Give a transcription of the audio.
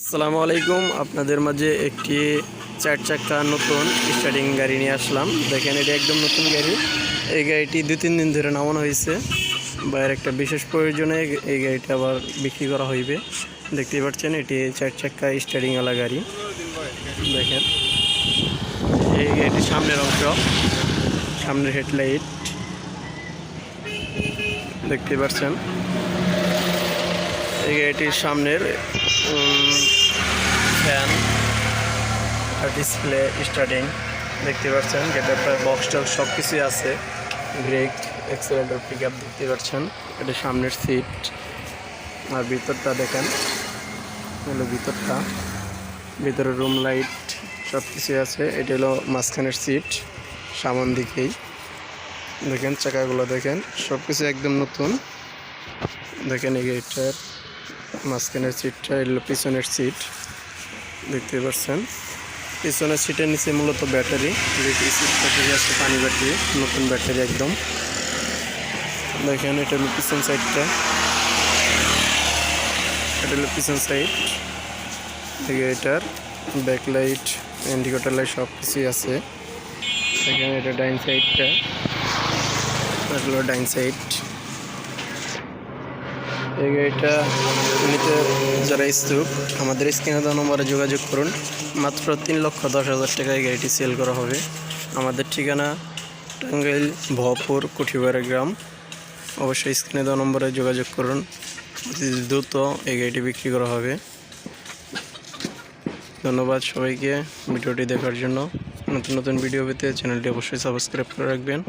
আসসালামু আলাইকুম। আপনাদের মাঝে একটি চার চাক্কা নতুন স্টার্টিং গাড়ি নিয়ে আসলাম। দেখেন, এটা একদম নতুন গাড়ি। এই গাড়িটি দু তিন দিন ধরে নামানো হয়েছে। বাইরের একটা বিশেষ প্রয়োজনে এই গাড়িটা আবার বিক্রি করা হইবে। দেখতেই পাচ্ছেন, এটি চার চাক্কা স্টার্টিংওয়ালা গাড়ি। দেখেন, এই গাড়িটির সামনের অংশ, সামনের হেডলাইট। দেখতে পাচ্ছেন এই সামনের ফ্যান আর ডিসপ্লে স্টার্টিং দেখতে পাচ্ছেন। গেটের বক্স টক্স সব কিছুই আছে। ব্রেক এক্সেলেন্টার পিক আপ দেখতে পাচ্ছেন। এটা সামনের সিট আর ভিতরটা দেখেন। হলো ভিতরটা। ভিতরে রুম লাইট সব কিছুই আছে। এটা হলো মাঝখানের সিট সামন দিকেই। দেখেন, চাকাগুলো দেখেন। সব কিছু একদম নতুন। দেখেন এই গাড়িটার মাঝখানের সিটটা এলো পিছনের সিট দেখতে পাচ্ছেন পিছনের সিটের নিচে মূলত ব্যাটারি সিট ব্যাটারি আছে পানি ব্যাটারি নতুন ব্যাটারি একদম। দেখেন, এটা হলো পিছন সাইডটা এটা হলো পিছন সাইড দেখে এটার ব্যাকলাইট ইন্ডিকেটার লাইট সব কিছুই আছে। এখানে এটা ডাইন সাইডটা এটা হলো ডাইন সাইড এই গাড়িটা নিতে যারা ইচ্ছুক, আমাদের স্ক্রিনে দেওয়া নম্বরে যোগাযোগ করুন। মাত্র তিন লক্ষ দশ হাজার টাকায় গাড়িটি সেল করা হবে। আমাদের ঠিকানা টাঙ্গাইল ভপুর কুঠিবাড়া গ্রাম। অবশ্যই স্ক্রিনে দেওয়া নম্বরে যোগাযোগ করুন। দ্রুত এই গাড়িটি বিক্রি করা হবে। ধন্যবাদ সবাইকে ভিডিওটি দেখার জন্য। নতুন নতুন ভিডিও পেতে চ্যানেলটি অবশ্যই সাবস্ক্রাইব করে রাখবেন।